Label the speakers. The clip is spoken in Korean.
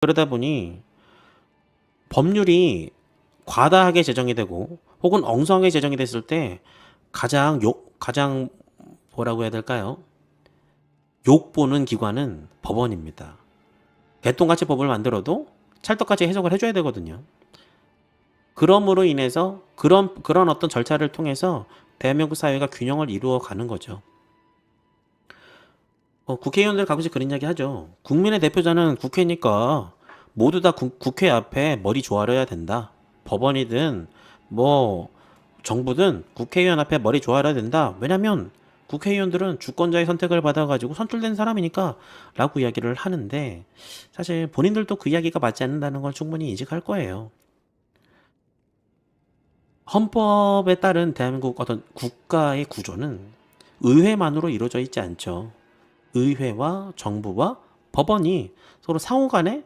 Speaker 1: 그러다 보니 법률이 과다하게 제정이 되고 혹은 엉성하게 제정이 됐을 때 가장 욕 가장 뭐라고 해야 될까요? 욕 보는 기관은 법원입니다. 개똥같이 법을 만들어도 찰떡같이 해석을 해줘야 되거든요. 그럼으로 인해서 그런 그런 어떤 절차를 통해서 대한민국 사회가 균형을 이루어 가는 거죠. 어, 국회의원들 가끔씩 그런 이야기 하죠. 국민의 대표자는 국회니까 모두 다 국, 국회 앞에 머리 조아려야 된다. 법원이든 뭐 정부든 국회의원 앞에 머리 조아려야 된다. 왜냐면 국회의원들은 주권자의 선택을 받아가지고 선출된 사람이니까 라고 이야기를 하는데 사실 본인들도 그 이야기가 맞지 않는다는 걸 충분히 인식할 거예요. 헌법에 따른 대한민국 어떤 국가의 구조는 의회만으로 이루어져 있지 않죠. 의회와 정부와 법원이 서로 상호 간에